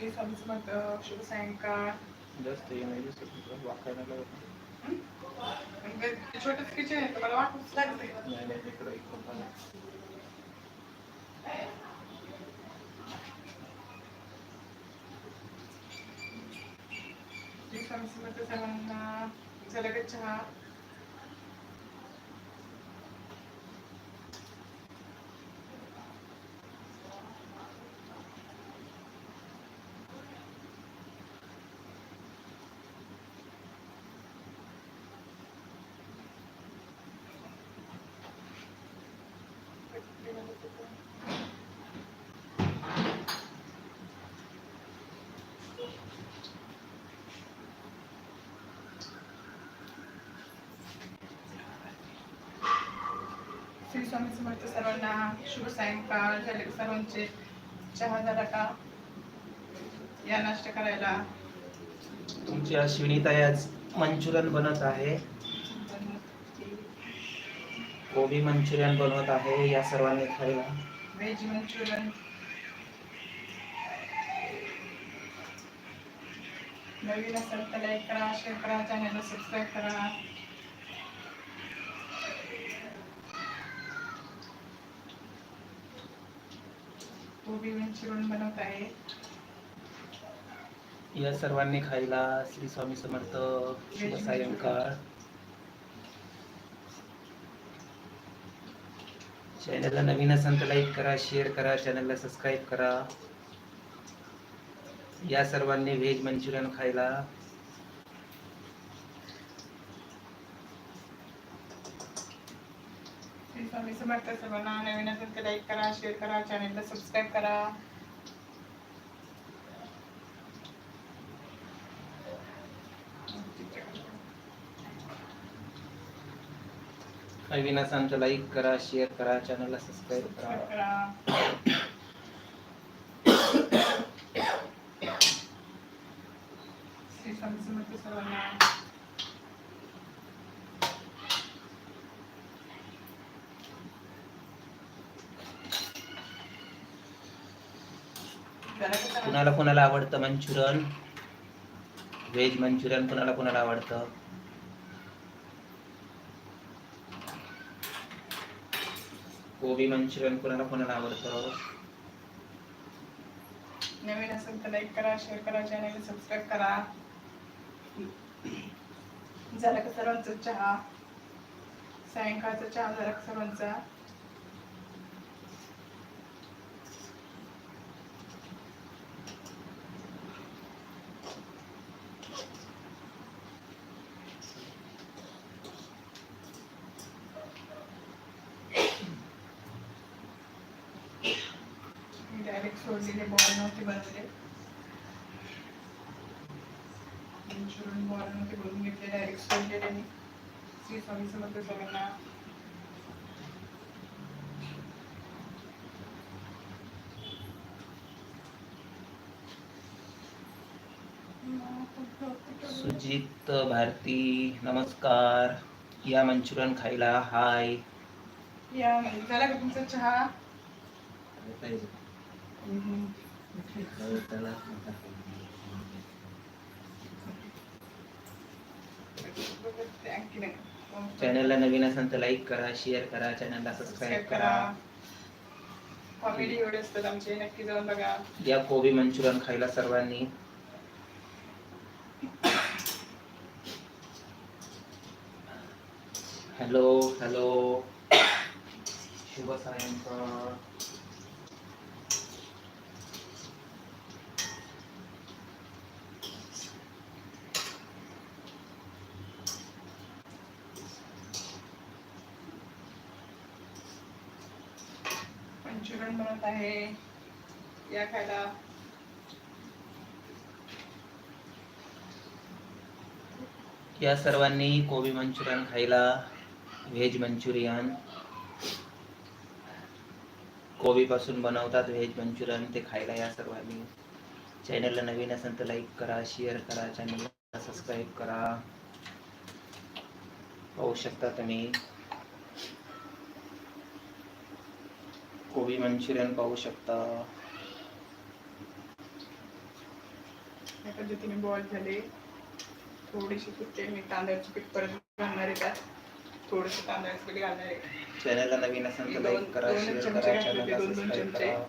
स्वामी समर्थ शुभ सायंकाळ जास्त. छोटंच किचन आहे वाटूच लागते सर्वांना चहा श्री स्वामी समर्थ सर्वांना शुभ सायंकाळ झाले सर्वांचे. चहा झाला का? या नाश्ता करायला. तुमची अश्विनी ताई आज बनत आहे. कोबी मंचुरियन बनवत आहे या सर्वांनी खायला. Veg Manchurian. नवीन असेल तर लाईक करा शेअर करा चॅनलला सबस्क्राईब करा. कोबी मंचुरियन बनवत आहे. या सर्वांनी खायला श्री स्वामी समर्थ सायंकाळ चॅनलला नवीन असेल तर लाईक करा शेअर करा चॅनलला सबस्क्राईब करा. या सर्वांनी व्हेज मंचुरियन खायला. श्री स्वामी समर्थ सर्वांना नवीन असेल तर लाईक करा शेअर करा चॅनलला सबस्क्राईब करा. नवीन असेल तर लाईक करा शेअर करा चॅनलला सबस्क्राईब करा? कुणाला कुणाला आवडतं मंचुरियन? व्हेज मंचुरियन कुणाला कुणाला आवडतं? कोबी मंचुरियन कुणाला कुणाला आवडतं नवीन असेल तर लाईक करा शेअर करा चॅनल सबस्क्राईब करा. झालं का सर्वांचा चहा? सायंकाळचा चहा झाला का सर्वांचा मी डायरेक्ट सोडलेले बॉल नव्हते बनवले मंचुरियन बॉल नव्हते बनवून घेतले डायरेक्ट सोडलेले मी श्री स्वामी समर्थ सर्वांना सुजित भारती नमस्कार या मंचुरियन खायला हाय या झाला का तुमचा चहा. चॅनलला नवीन असेल तर लाईक करा शेअर करा चॅनलला सबस्क्राईब करा. कॉमेडी व्हिडिओ असतात आमचे नक्की जाऊन बघा. या कोबी मंचुरियन खायला सर्वांनी. हॅलो हॅलो शुभ सायंकाळ. मंचुरियन बनत आहे. या खायला. या सर्वांनी कोबी मंचुरियन खायला व्हेज मंचुरियन. कोबीपासून बनवतात व्हेज मंचुरियन ते खायला या सर्वांनी. चॅनलला नवीन असेल तर लाईक करा शेअर करा चॅनलला सबस्क्राईब करा. पाहू शकता तुम्ही. कोबी मंचुरियन पाहू शकता. या पद्धतीने बॉल झाले. थोडीशी मी तांदळाचं पीठ परत घालणार आहे त्यात. थोडंसं तांदळाचं पीठ घालणार आहे. चॅनलला नवीन असेल तर लाईक करा शेअर करा चॅनलला सबस्क्राईब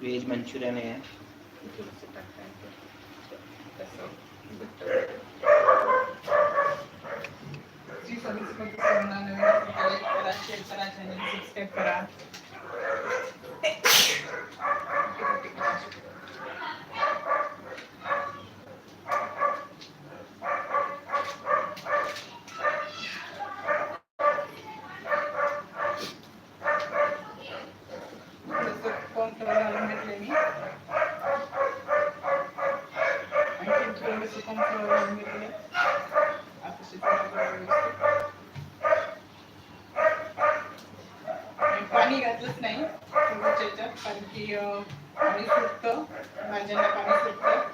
व्हेज मंचुरियन आहे. थोडंसं. तसं. जी सर्विस नवीन असेल तर like करा शेअर करा चॅनल सबस्क्राईब करा थोडंसं कॉर्नफ्लोअर कारण की पाणी सुटतं भाज्यांना पाणी सुटतं.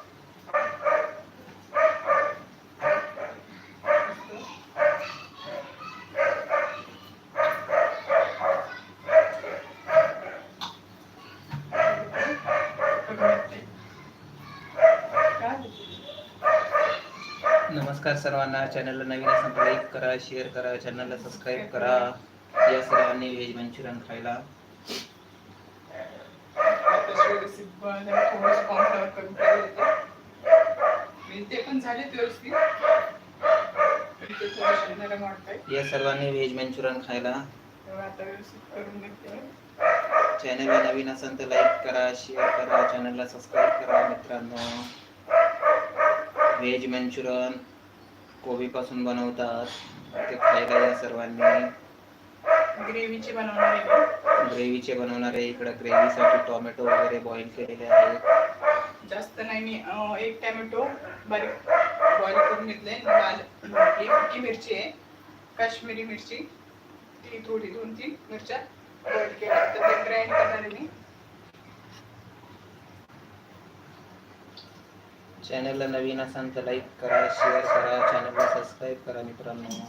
नमस्कार सर्वांना चॅनलला नवीन तर लाईक करा शेअर करा चॅनलला सबस्क्राईब करा. या सर्वांनी व्हेज मंचुरियन खायला. जरा थोडंसं होतं. ते पण झाले व्यवस्थित या सर्वांनी व्हेज मंचुरियन खायला. चॅनल नवीन असेल तर लाईक करा शेअर करा चॅनलला सबस्क्राईब करा मित्रांनो. व्हेज मंचुरियन कोबीपासून बनवतात. ते खायला या सर्वांनी. ग्रेव्हीची बनवणार आहे. ग्रेव्हीचे बनवणार आहे. इकडं ग्रेव्हीसाठी टोमॅटो वगैरे बॉईल केलेले आहेत जास्त नाही मी एक टॅमॅटो बारीक बॉईल करून घेतले. लाल ही सुकी मिरची आहे काश्मीरी मिरची. ती थोडी दोन तीन मिरच्या बॉईल केल्या. तर ते ग्राइंड करणार आहे मी. चॅनलला नवीन असाल तर लाईक करा शेअर करा. चॅनलला सबस्क्राईब करा मित्रांनो.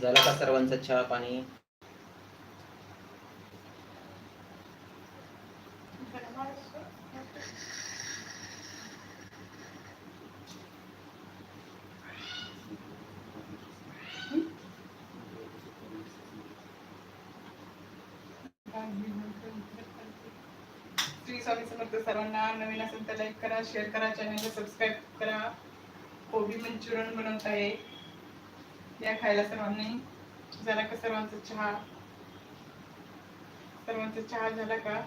झालं का सर्वांचा चहा पाणी? समर्थ सर्वांना नवीन असेल तर लाईक करा शेअर करा चॅनलला सबस्क्राईब करा. कोबी मंचुरियन बनवत आहे या खायला सर्वांनी झाला का सर्वांचा चहा? सर्वांचा चहा झाला का?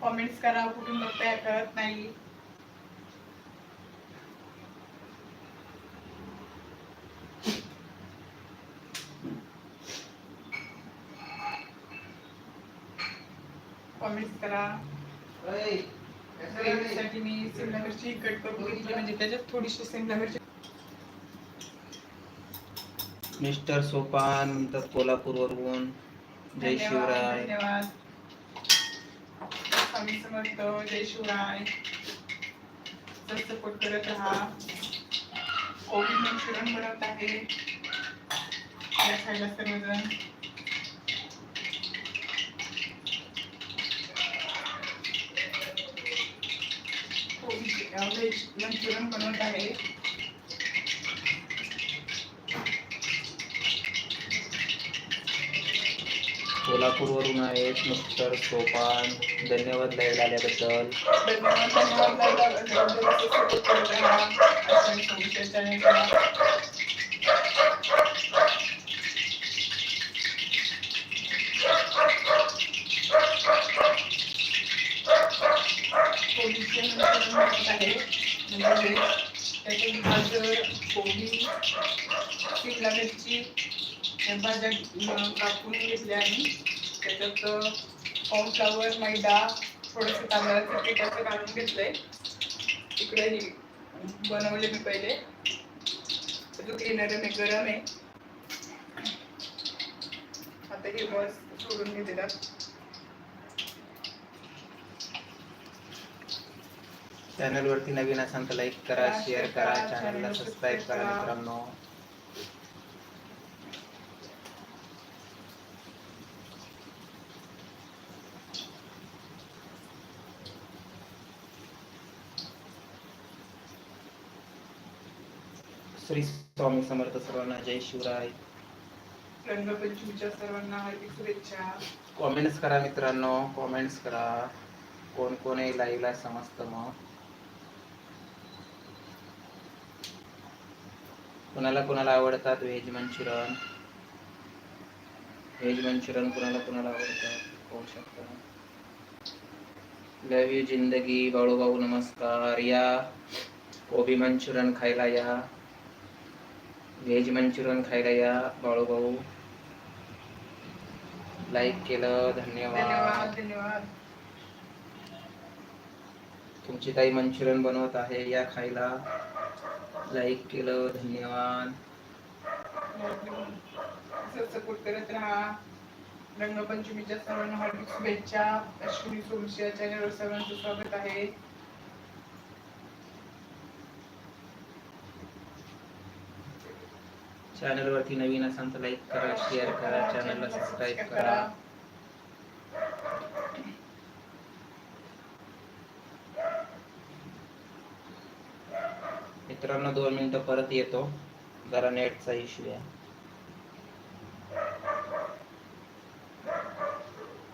कॉमेंट्स करा कुठून बघताय करत नाही? कॉमेंट्स करा. ग्रेव्हीसाठी मी शिमला मिरची कट करून घेतली म्हणजे त्याच्यात थोडीशी शिमला मिरची. मिस्टर सोपान म्हणतात कोल्हापूरवरून. जय धन्यवाद शिवराय. धन्यवाद. स्वामी समर्थ जय शिवराय. सपोर्ट करत राहा. कोविड मंचुरियन बनवत आहे. या खायला सर्वजण. मंचुरियन बनवत आहे. कोल्हापूरवरून आहेत मिस्टर सोपान. धन्यवाद लाईव्ह आल्याबद्दल. धन्यवाद करत राहा अशा सोशल चॅनलला कोबीचे मंचुरियन बनवत आहे म्हणजे त्याच्यात गाजर कोबी शिमला मिरची या भाज्या कापून घेतल्या आणि त्याच्यात कॉर्नफ्लावर मैदा थोडंसं तांदळाचं पिठाचं काढून घालून घेतलंय इकडे बनवले मी पहिले जो येणार मी गरम आहे आता हे बस सोडून घेते चॅनल वरती नवीन असाल तर लाईक करा शेअर करा चॅनलला सबस्क्राईब करा मित्रांनो. श्री स्वामी समर्थ सर्वांना जय शिवराय. रंगपंचमीच्या सर्वांना हार्दिक शुभेच्छा. कॉमेंट्स करा मित्रांनो कॉमेंट्स करा. कोण कोण आहे लाईव्हला समजतं मग? कुणाला कुणाला आवडतात व्हेज मंचुरियन? व्हेज मंचुरियन कुणाला कुणाला आवडतात? पाहू शकता. लव यू जिंदगी बाळू भाऊ नमस्कार या. कोबी मंचुरियन खायला या. व्हेज मंचुरियन खायला या बाळू भाऊ. लाईक केलं धन्यवाद. तुमची ताई मंचुरियन बनवत आहे या खायला. लाईक केलं धन्यवाद. सपोर्ट करत राहा. रंगपंचमीच्या सर्वांना हार्दिक शुभेच्छा. अश्विनी सोमशी चॅनलवर सर्वांचं स्वागत आहे. चॅनल वरती नवीन असाल तर लाईक करा शेअर करा चॅनलला सबस्क्राईब करा. मित्रांनो दोन मिनिटं परत येतो. जरा नेटचा इश्यू आहे.